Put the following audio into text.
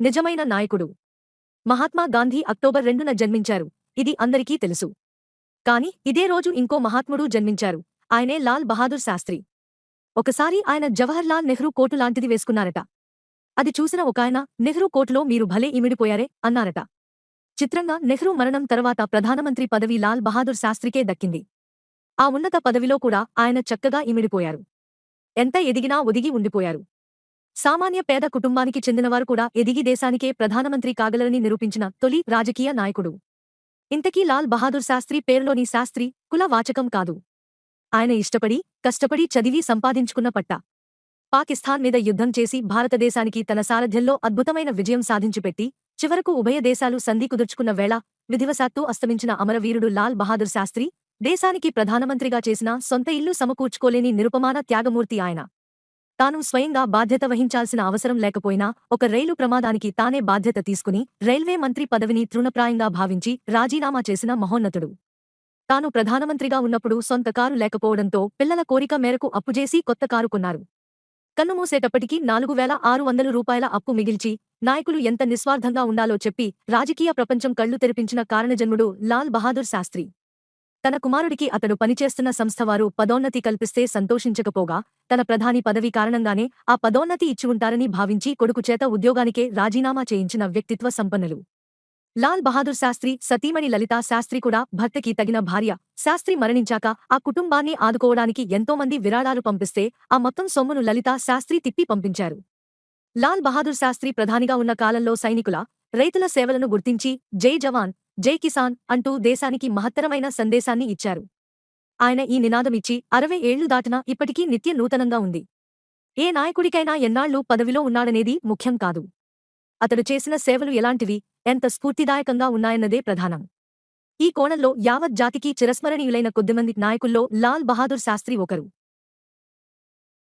నిజమైన నాయకుడు. మహాత్మా గాంధీ అక్టోబర్ రెండున జన్మించారు. ఇది అందరికీ తెలుసు. కాని ఇదే రోజు ఇంకో మహాత్ముడు జన్మించారు. ఆయనే లాల్ బహాదూర్ శాస్త్రి. ఒకసారి ఆయన జవహర్ లాల్ నెహ్రూ కోటు లాంటిది వేసుకున్నారట. అది చూసిన ఒకాయన నెహ్రూ కోటులో మీరు భలే ఇమిడిపోయారే అన్నారట. చిత్రంగా నెహ్రూ మరణం తర్వాత ప్రధానమంత్రి పదవి లాల్ బహాదూర్ శాస్త్రికే దక్కింది. ఆ ఉన్నత పదవిలో కూడా ఆయన చక్కగా ఇమిడిపోయారు. ఎంత ఎదిగినా ఒదిగి ఉండిపోయారు. సామాన్య పేద కుటుంబానికి చెందినవారు కూడా ఎదిగి దేశానికే ప్రధానమంత్రి కాగలరని నిరూపించిన తొలి రాజకీయ నాయకుడు. ఇంతకీ లాల్ బహాదూర్ శాస్త్రి పేరులోని శాస్త్రి కుల వాచకం కాదు. ఆయన ఇష్టపడి కష్టపడి చదివి సంపాదించుకున్న పట్ట. పాకిస్తాన్ మీద యుద్ధం చేసి భారతదేశానికి తన సారథ్యంలో అద్భుతమైన విజయం సాధించిపెట్టి చివరకు ఉభయ దేశాలు సంధి కుదుర్చుకున్న వేళ విధివశాత్తు అస్తమించిన అమరవీరుడు లాల్ బహాదూర్ శాస్త్రి దేశానికి ప్రధానమంత్రిగా చేసిన సొంత ఇల్లు సమకూర్చుకోలేని నిరుపమాన త్యాగమూర్తి ఆయన. తాను స్వయంగా బాధ్యత వహించాల్సిన అవసరం లేకపోయినా ఒక రైలు ప్రమాదానికి తానే బాధ్యత తీసుకుని రైల్వే మంత్రి పదవిని తృణప్రాయంగా భావించి రాజీనామా చేసిన మహోన్నతుడు. తాను ప్రధానమంత్రిగా ఉన్నప్పుడు సొంత కారు లేకపోవడంతో పిల్లల కోరిక మేరకు అప్పుజేసి కొత్త కారు కొన్నారు. కన్నుమూసేటప్పటికీ నాలుగు వేల ఆరు వందల రూపాయల అప్పు మిగిల్చి నాయకులు ఎంత నిస్వార్థంగా ఉండాలో చెప్పి రాజకీయ ప్రపంచం కళ్ళు తెరిపించిన కారణజన్ముడు లాల్ బహాదూర్ శాస్త్రి. తన కుమారుడికి అతడు పనిచేస్తున్న సంస్థవారు పదోన్నతి కల్పిస్తే సంతోషించకపోగా తన ప్రధాని పదవి కారణంగానే ఆ పదోన్నతి ఇచ్చివుంటారని భావించి కొడుకు చేత ఉద్యోగానికే రాజీనామా చేయించిన వ్యక్తిత్వ సంపన్నులు. లాల్ బహాదూర్ శాస్త్రి సతీమణి లలితా శాస్త్రి కూడా భర్తకి తగిన భార్య. శాస్త్రి మరణించాక ఆ కుటుంబాన్ని ఆదుకోవడానికి ఎంతోమంది విరాళాలు పంపిస్తే ఆ మొత్తం సొమ్మును లలితా శాస్త్రి తిప్పి పంపించారు. లాల్ బహాదూర్ శాస్త్రి ప్రధానిగా ఉన్న కాలంలో సైనికుల రైతుల సేవలను గుర్తించి జై జవాన్ జై కిసాన్ అంటూ దేశానికి మహత్తరమైన సందేశాన్ని ఇచ్చారు. ఆయన ఈ నినాదమిచ్చి అరవై ఏళ్ళు దాటినా ఇప్పటికీ నిత్య నూతనంగా ఉంది. ఏ నాయకుడికైనా ఎన్నాళ్ళు పదవిలో ఉన్నాడనేది ముఖ్యం కాదు. అతడు చేసిన సేవలు ఎలాంటివి ఎంత స్ఫూర్తిదాయకంగా ఉన్నాయన్నదే ప్రధానం. ఈ కోణంలో యావత్ జాతికి చిరస్మరణీయులైన కొద్దిమంది నాయకుల్లో లాల్ బహాదూర్ శాస్త్రి ఒకరు.